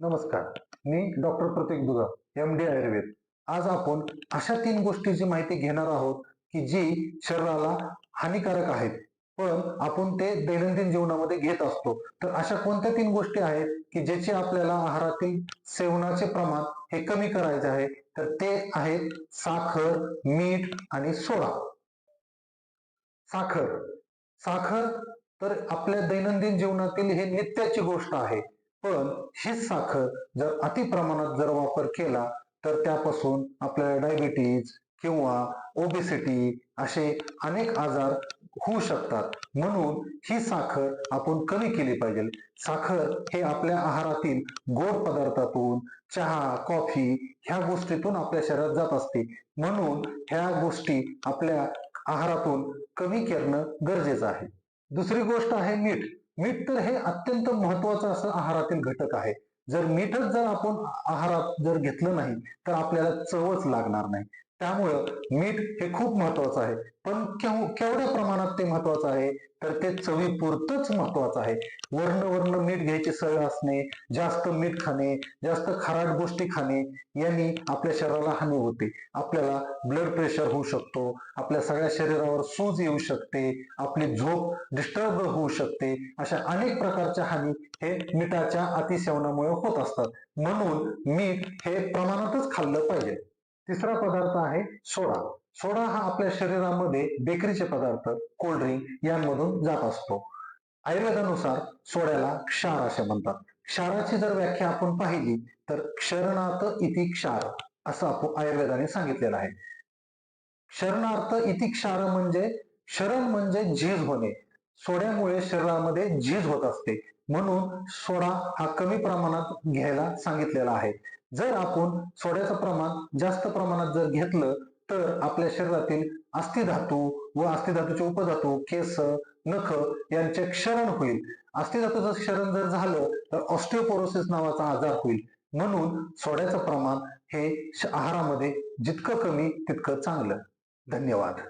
नमस्कार. मी डॉक्टर प्रतीक दुगा M D Ayurveda. आज आपण अशा तीन गोष्टीची माहिती घेणार आहोत की जी शरीराला हानिकारक आहेत. पण आपण ते दैनंदिन जीवनामध्ये घेत असतो. तर अशा कोणत्या तीन गोष्टी आहेत की ज्याची आपल्याला आहारातील सेवनाचे प्रमाण हे कमी करायचे आहे? तर ते आहेत साखर मीठ आणि सोडा. साखर. साखर तर आपल्या दैनंदिन जीवनातील हे नित्याची गोष्ट आहे. पण हे साखर जर अति प्रमाणात जर वापर केला तर त्यापासून आपल्याला डायबिटीज किंवा ओबेसिटी असे अनेक आजार होऊ शकतात. म्हणून ही साखर आपण कमी केली पाहिजे. साखर हे आपल्या आहारातील गोड पदार्थातून चहा कॉफी ह्या गोष्टीतून आपल्या शरीरात जात असते. म्हणून ह्या गोष्टी आपल्या आहारातून कमी करणं गरजेचं आहे. दुसरी गोष्ट आहे मीठ. मीठ तर हे अत्यंत महत्वाचं असं आहारातील घटक आहे. जर मीठच जर आपण आहारात जर घेतलं नाही तर आपल्याला चवच लागणार नाही. त्यामुळं मीठ हे खूप महत्वाचं आहे. पण केवढ्या प्रमाणात ते महत्वाचं आहे? तर ते चवीपुरतच महत्वाचं आहे. वर्ण वर्ण मीठ घ्यायची सवय असणे जास्त मीठ खाणे जास्त खाराट गोष्टी खाणे यांनी आपल्या शरीराला हानी होते. आपल्याला ब्लड प्रेशर होऊ शकतो आपल्या सगळ्या शरीरावर सूज येऊ शकते आपली झोप डिस्टर्ब होऊ शकते अशा अनेक प्रकारच्या हानी हे मिठाच्या अतिसेवनामुळे होत असतात. म्हणून मीठ हे प्रमाणातच खाल्लं पाहिजे. तिसरा पदार्थ आहे सोडा. सोडा हा आपल्या शरीरामध्ये बेकरीचे पदार्थ कोल्ड्रिंक यांमधून जात असतो. आयुर्वेदानुसार सोड्याला क्षार असे म्हणतात. क्षाराची जर व्याख्या आपण पाहिली तर क्षरणार्थ इति क्षार असं आपण आयुर्वेदाने सांगितलेलं आहे. क्षरणार्थ इति क्षार म्हणजे शरण म्हणजे झीज होणे. सोड्यामुळे शरीरामध्ये झीज होत असते. म्हणून सोडा हा कमी प्रमाणात घ्यायला सांगितलेला आहे. जर आपण सोड्याचं प्रमाण जास्त प्रमाणात जर घेतलं तर आपल्या शरीरातील अस्थिधातू व अस्थिधातूचे उपधातू केस नख यांचे क्षरण होईल. अस्थिधातूचं क्षरण जर झालं तर ऑस्टिओपोरोसिस नावाचा आजार होईल. म्हणून सोड्याचं प्रमाण हे आहारामध्ये जितकं कमी तितकं चांगलं. धन्यवाद.